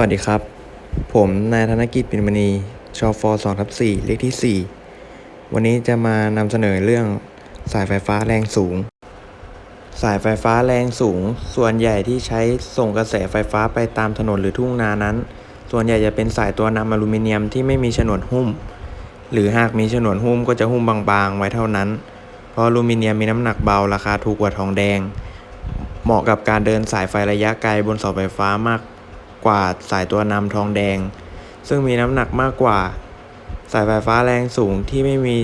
วัสดีครับ ผมนายธนกิจปินมณีชอฟอสองทับสี่เลขที่ 4 วันนี้จะมานำเสนอเรื่องสายไฟฟ้าแรงสูง สายไฟฟ้าแรงสูง ส่วนใหญ่ที่ใช้ส่งกระแสไฟฟ้าไปตามถนนหรือทุ่งนานั้น ส่วนใหญ่จะเป็นสายตัวนำอลูมิเนียมที่ไม่มีฉนวนหุ้ม หรือหากมีฉนวนหุ้มก็จะหุ้มบางๆ ไว้เท่านั้น เพราะอลูมิเนียมมีน้ำหนักเบาราคาถูกกว่าทองแดง เหมาะกับการเดินสายไฟระยะไกลบนเสาไฟฟ้ามาก กว่าสายตัวนำทองแดง ซึ่งมีน้ำหนักมากกว่า สายไฟฟ้าแรงสูงที่ไม่มี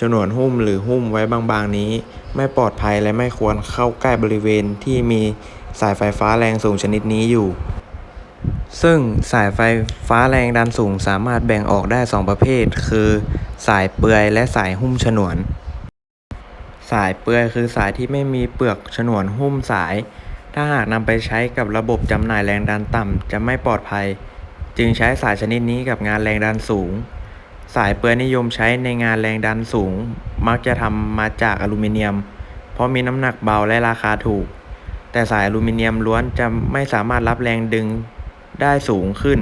ฉนวนหุ้มหรือหุ้มไว้บางๆนี้ ไม่ปลอดภัยและไม่ควรเข้าใกล้บริเวณที่มีสายไฟฟ้าแรงสูงชนิดนี้อยู่ ซึ่งสายไฟฟ้าแรงดันสูงสามารถแบ่งออกได้ 2 ประเภท คือ สายเปลือยและสายหุ้มฉนวน สายเปลือยคือสายที่ไม่มีเปลือกฉนวนหุ้มสาย ถ้าหากนำไปใช้กับระบบจำหน่ายแรงดันต่ำจะไม่ปลอดภัย จึงใช้สายชนิดนี้กับงานแรงดันสูง สายเปลือยนิยมใช้ในงานแรงดันสูง มักจะทำมาจากอลูมิเนียม เพราะมีน้ำหนักเบาและราคาถูก แต่สายอลูมิเนียมล้วนจะไม่สามารถรับแรงดึงได้สูงขึ้น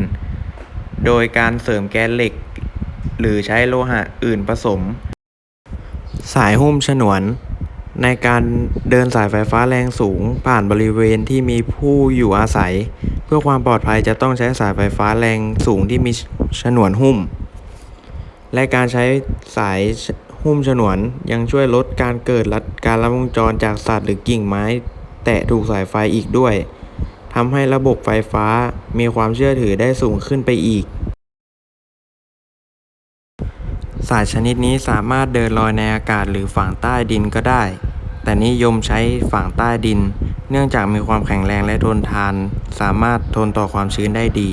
โดยการเสริมแกนเหล็ก หรือใช้โลหะอื่นผสม สายหุ้มฉนวน ในการเดินสายไฟฟ้าแรงสูงผ่านบริเวณที่มีผู้อยู่อาศัย เพื่อความปลอดภัยจะต้องใช้สายไฟฟ้าแรงสูงที่มีฉนวนหุ้ม และการใช้สายหุ้มฉนวนยังช่วยลดการเกิดรัดการลัดวงจรจากสัตว์หรือกิ่งไม้ แตะถูกสายไฟอีกด้วยทำให้ระบบไฟฟ้ามีความเชื่อถือได้สูงขึ้นไปอีก สายชนิดนี้สามารถเดินลอยในอากาศหรือฝังใต้ดินก็ได้ แต่นิยมใช้ฝังใต้ดิน เนื่องจากมีความแข็งแรงและทนทาน สามารถทนต่อความชื้นได้ดี